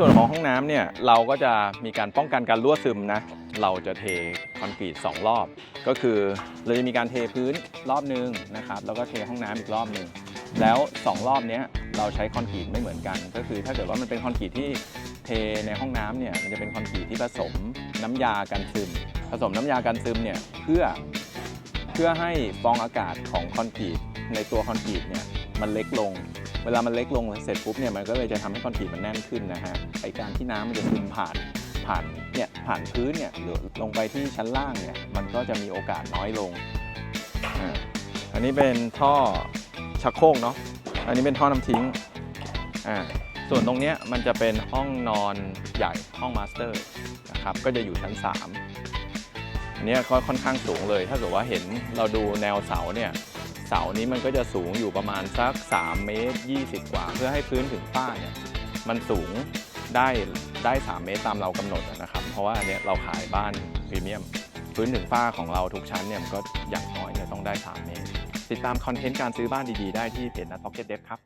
ส่วนของห้องน้ำเนี่ยเราก็จะมีการป้องกันการรั่วซึมนะเราจะเทคอนกรีต2รอบ ก็คือเราจะมีการเทพื้นรอบหนึงนะครับแล้วก็เทห้องน้ำอีกรอบหนึ่งแล้ว 2 รอบนี้เราใช้คอนกรีตไม่เหมือนกัน ก็คือถ้าเกิดว่ามันเป็นคอนกรีตที่เทในห้องน้ำเนี่ยมันจะเป็นคอนกรีตที่ผสมน้ำยากันซึม ผสมน้ำยากันซึมเนี่ยเพื่อเพื่อให้ฟองอากาศของคอนกรีต ในตัวคอนกรีตเนี่ยมันเล็กลง เวลามันเล็กลงเสร็จปุ๊บเนี่ยมันก็เลยจะทำให้คอนกรีตมันแน่นขึ้นนะฮะไอการที่น้ำมันจะซึมผ่านผ่านเนี่ยผ่านพื้นเนี่ยหรือลงไปที่ชั้นล่างเนี่ยมันก็จะมีโอกาสน้อยลงอันนี้เป็นท่อชักโครกเนาะอันนี้เป็นท่อน้ำทิ้งอ่าส่วนตรงเนี้ยมันจะเป็นห้องนอนใหญ่ห้องมาสเตอร์นะครับก็จะอยู่ชั้น 3 อันเนี้ยก็ค่อนข้างสูงเลย ถ้าเกิดว่าเห็นเราดูแนวเสาเนี่ย เสานี้มันก็จะสูงอยู่ประมาณสัก 3 เมตร 20 กว่า เพื่อให้พื้นถึงฝ้าเนี่ยมันสูงได้ได้ 3 เมตรตามเรากำหนดนะครับ เพราะว่าอันเนี้ยเราขายบ้านพรีเมียม พื้นถึงฝ้าของเราทุกชั้นเนี่ยก็อย่างน้อยเนี่ยต้องได้ 3 เมตร ติดตามคอนเทนต์การซื้อบ้านดีๆ ได้ที่เพจนัทพ็อกเก็ตเด็ครับ